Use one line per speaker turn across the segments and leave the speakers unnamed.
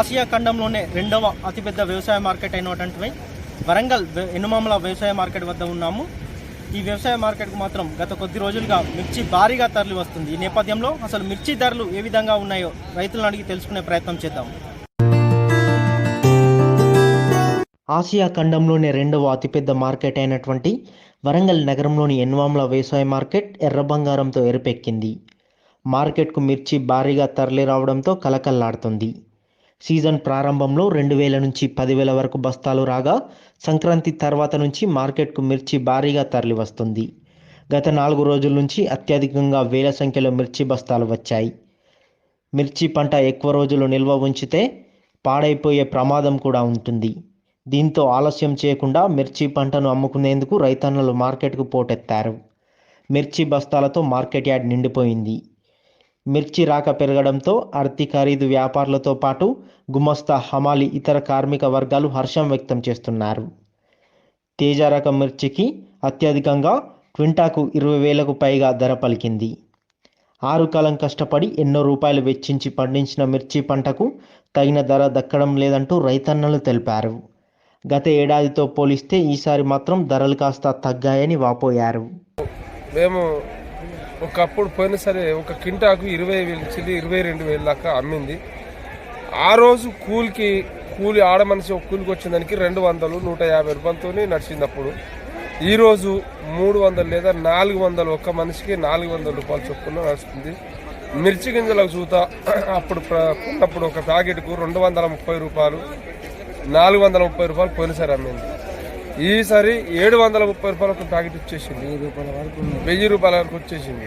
Asia ఖండంలోనే రెండవ అతిపెద్ద వ్యవసాయ మార్కెట్ అయినటువంటి వరంగల్ ఎనుమామల వ్యవసాయ మార్కెట్ వద్ద ఉన్నాము. ఈ వ్యవసాయ మార్కెట్కు మాత్రం గత కొద్ది రోజులుగా మిర్చి భారీగా తరలి వస్తుంది. ఈ నేపథ్యంలో అసలు మిర్చి ధరలు ఏ విధంగా ఉన్నాయో రైతులను అడిగి తెలుసుకునే ప్రయత్నం చేద్దాం. ఆసియా ఖండంలోనే రెండవ అతిపెద్ద మార్కెట్ అయినటువంటి వరంగల్ నగరంలోని ఎన్వామ్ల వ్యవసాయ మార్కెట్ ఎర్ర బంగారంతో ఎరుపెక్కింది. మార్కెట్కు మిర్చి భారీగా తరలి రావడంతో కలకల్లాడుతుంది. సీజన్ ప్రారంభంలో రెండు వేల నుంచి పదివేల వరకు బస్తాలు రాగా సంక్రాంతి తర్వాత నుంచి మార్కెట్కు మిర్చి భారీగా తరలి వస్తుంది గత నాలుగు రోజుల నుంచి అత్యధికంగా వేల సంఖ్యలో మిర్చి బస్తాలు వచ్చాయి. మిర్చి పంట ఎక్కువ రోజులు నిల్వ ఉంచితే పాడైపోయే ప్రమాదం కూడా ఉంటుంది. దీంతో ఆలస్యం చేయకుండా మిర్చి పంటను అమ్ముకునేందుకు రైతన్నలు మార్కెట్కు పోటెత్తారు. మిర్చి బస్తాలతో మార్కెట్ యార్డ్ నిండిపోయింది. మిర్చి రాక పెరగడంతో అర్థి ఖరీదు వ్యాపారులతో పాటు గుమస్తా హమాలి ఇతర కార్మిక వర్గాలు హర్షం వ్యక్తం చేస్తున్నారు. తేజ రకం మిర్చికి అత్యధికంగా క్వింటాకు ఇరవై వేలకు పైగా ధర పలికింది. ఆరు కాలం కష్టపడి ఎన్నో రూపాయలు వెచ్చించి పండించిన మిర్చి పంటకు తగిన ధర దక్కడం లేదంటూ రైతన్నలు తెలిపారు. గత ఏడాదితో పోలిస్తే ఈసారి మాత్రం ధరలు కాస్త తగ్గాయని వాపోయారు.
మేము ఒకప్పుడు పోయినా సరే ఒక కింటాకు ఇరవై వేలు చిల్లి ఇరవై రెండు వేలు దాకా అమ్మింది. ఆ రోజు కూలికి కూలి ఆడ మనిషి ఒక కూలికి వచ్చిన దానికి రెండు వందలు నూట యాభై రూపాయలతో నడిచింది అప్పుడు. ఈరోజు మూడు వందలు లేదా నాలుగు వందలు ఒక్క మనిషికి నాలుగు వందల రూపాయలు చొప్పున నడుస్తుంది. మిర్చి గింజలకు చూత అప్పుడు ప్ర- కొన్నప్పుడు ఒక ప్యాకెట్కు రెండు వందల ముప్పై రూపాయలు నాలుగు వందల ముప్పై రూపాయలు పోయినసారి అమ్మింది. ఈసారి ఏడు వందల ముప్పై రూపాయలు ఒక ప్యాకెట్ వచ్చేసింది. వెయ్యి రూపాయల వరకు వచ్చేసింది.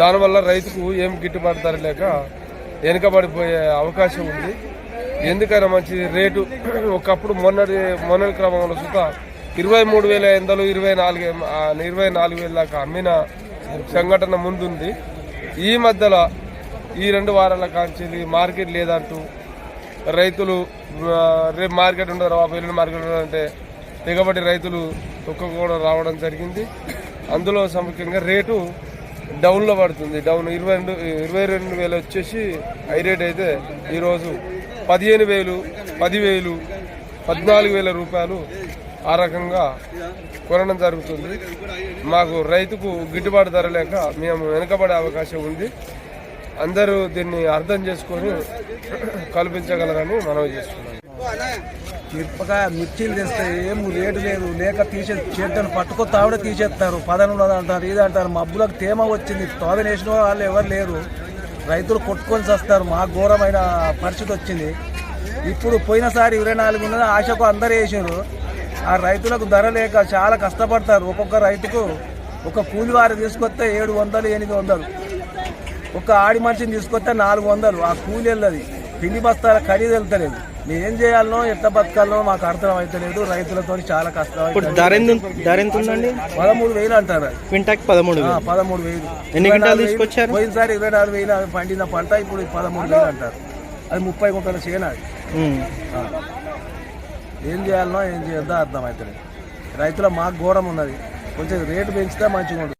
దానివల్ల రైతుకు ఏం గిట్టుబాటు ధర లేక వెనుకబడిపోయే అవకాశం ఉంది. ఎందుకైనా మంచి రేటు ఒకప్పుడు మొన్నటి మొన్నటి క్రమంలో సుత ఇరవై మూడు వేల ఎందలు ఇరవై నాలుగు ఇరవై నాలుగు వేల దాకా అమ్మిన సంఘటన ముందుంది. ఈ మధ్యలో ఈ రెండు వారాల కాంచి మార్కెట్ లేదంటూ రైతులు రేపు మార్కెట్ ఉండదు ఎల్లుండి మార్కెట్ ఉండదు దిగబడి రైతులు ఒక్కొక్క కూడా రావడం జరిగింది. అందులో ముఖ్యంగా రేటు డౌన్లో పడుతుంది. డౌన్ ఇరవై రెండు ఇరవై రెండు వేలు వచ్చేసి హై రేట్ అయితే ఈరోజు పదిహేను వేలు పదివేలు పద్నాలుగు వేల రూపాయలు ఆ రకంగా కొనడం జరుగుతుంది. మాకు రైతుకు గిట్టుబాటు ధర లేక మేము వెనుకబడే అవకాశం ఉంది. అందరూ దీన్ని అర్థం చేసుకొని కల్పించగలరని మనవి చేస్తున్నాం.
మిరపకాయ మిర్చీలు తెస్తే ఏం రేటు లేదు. లేక తీసే చేద్దాను పట్టుకొని తావిడే తీసేస్తారు. పదనున్నది అంటారు ఇది అంటారు. మబ్బులకు తేమ వచ్చింది. తోద వేసిన వాళ్ళు ఎవరు లేరు. రైతులు కొట్టుకొని చేస్తారు. మా ఘోరమైన పరిస్థితి వచ్చింది. ఇప్పుడు పోయినసారి ఇరవై నాలుగు ఉన్నది ఆశకు అందరు వేసారు ఆ రైతులకు ధర లేక చాలా కష్టపడతారు. ఒక్కొక్క రైతుకు ఒక కూలివారి తీసుకొస్తే ఏడు వందలు ఎనిమిది వందలు. ఒక ఆడి మనిషిని తీసుకొస్తే నాలుగు వందలు. ఆ కూలి వెళ్ళదు. పిండి బస్తాల ఖరీదు వెళ్తలేదు. మేము ఏం చేయాలనో ఎట్లా బతకాలనో మాకు అర్థం అవుతలేదు రైతులతో చాలా కష్టం
ఇప్పుడు ధర ఎంత ధర ఎంత ఉందండి
పదమూడు వేలు అంటారు.
క్వింటాక్ పదమూడు
పదమూడు వేలు.
ఎన్ని క్వింటాలు. తీసుకొచ్చారు?
పోయినసారి ఇరవై నాలుగు వేలు పండిన పంట ఇప్పుడు పదమూడు వేలు అంటారు. అది ముప్పై గుంటల చేను అది. ఏం చేయాలనో ఏం చేయొద్దో అర్థం అవుతలేదు రైతుల మాకు ఘోరం ఉన్నది. కొంచెం రేటు పెంచితే మంచిగా ఉంటుంది